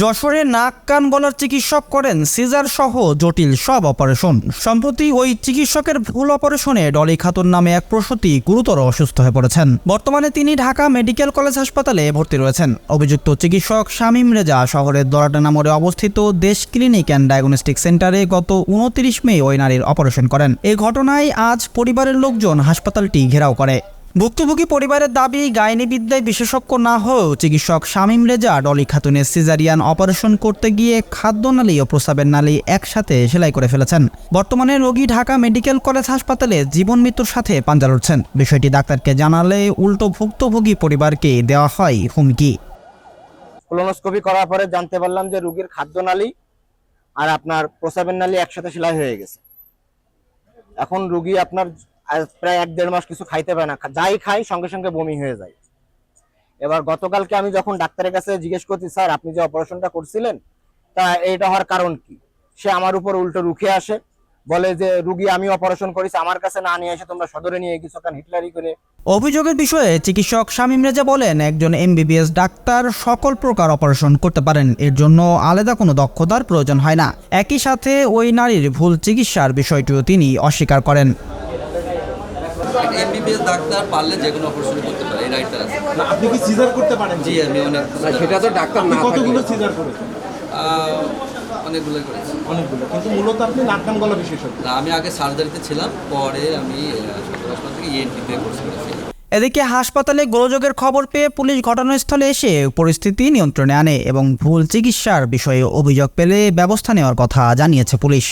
যশোরে নাক কান গলার চিকিৎসক করেন সিজার সহ জটিল সব অপারেশন। সম্প্রতি ওই চিকিৎসকের ভুল অপারেশনে ডলি খাতুন নামে এক প্রসূতি গুরুতর অসুস্থ হয়ে পড়েছেন। বর্তমানে তিনি ঢাকা মেডিকেল কলেজ হাসপাতালে ভর্তি রয়েছেন। অভিযুক্ত চিকিৎসক শামীম রেজা শহরের দরাটানা মোড়ে অবস্থিত দেশ ক্লিনিক অ্যান্ড ডায়াগনস্টিক সেন্টারে গত উনত্রিশ মে ওই নারীর অপারেশন করেন। এই ঘটনায় আজ পরিবারের লোকজন হাসপাতালটি ঘেরাও করে। ভুক্তভোগী পরিবারের দাবি গাইনিবিদ্যায় বিশেষজ্ঞ না হয়েও চিকিৎসক শামীম রেজা ডলি খাতুনের সিজারিয়ান অপারেশন করতে গিয়ে খাদ্যনালী ও প্রস্রাবের নালী একসাথে সেলাই করে ফেলেছেন। বর্তমানে রোগী ঢাকা মেডিকেল কলেজ হাসপাতালে জীবন মৃত্যুর সাথে পাঞ্জা লড়ছেন। বিষয়টি ডাক্তারকে জানালে উল্টো ভুক্তভোগী পরিবারকে দেওয়া হয় হুমকি। কোলোনোস্কোপি করার পরে জানতে পারলাম যে রুগীর খাদ্যনালী আর আপনার প্রসাবের নালী একসাথে সেলাই হয়ে গেছে। এখন রুগী আপনার প্রায় এক দেড় মাস কিছু খাইতে পারে না। যাই খাই, সঙ্গে সঙ্গে বমি হয়ে যায়। এবার গতকালকে আমি যখন ডাক্তারের কাছে জিজ্ঞেস করছি, স্যার, আপনি যে অপারেশনটা করছিলেন, তা এটা হওয়ার কারণ কি? সে আমার উপর উল্টো রুখে আসে, বলে যে, রুগী, আমি অপারেশন করেছি, আমার কাছে না নিয়ে এসে তোমরা সদরে নিয়ে গেছো কেন? হিটলারি করে। অভিযোগের বিষয়ে চিকিৎসক শামীম রেজা বলেন, একজন এমবিবিএস ডাক্তার সকল প্রকার অপারেশন করতে পারেন, এর জন্য আলাদা কোনো দক্ষতার প্রয়োজন হয় না। একই সাথে ওই নারীর ভুল চিকিৎসার বিষয়টিও তিনি অস্বীকার করেন। এমবিবিএস ডাক্তার পারলে যে কোনো অপারেশন করতে পারে এই রাইট তার আছে। না, আপনি কি সিজার করতে পারেন? জি আমি অনেক না সেটা তো ডাক্তার না কতগুলো সিজার করেছেন? অনেকগুলো করেছি। অনেকগুলো কিন্তু মূলত আপনি নাক কান গলা বিশেষজ্ঞ। না আমি আগে সার্জারিতে ছিলাম পরে আমি সদর হাসপাতাল থেকে E ইএনটিতে কোর্স করেছি। এদিকে হাসপাতালে গোলযোগের খবর পেয়ে পুলিশ ঘটনাস্থলে এসে পরিস্থিতি নিয়ন্ত্রণে আনে এবং ভুল চিকিৎসার বিষয়ে অভিযোগ পেলে ব্যবস্থা নেওয়ার কথা জানিয়েছে পুলিশ।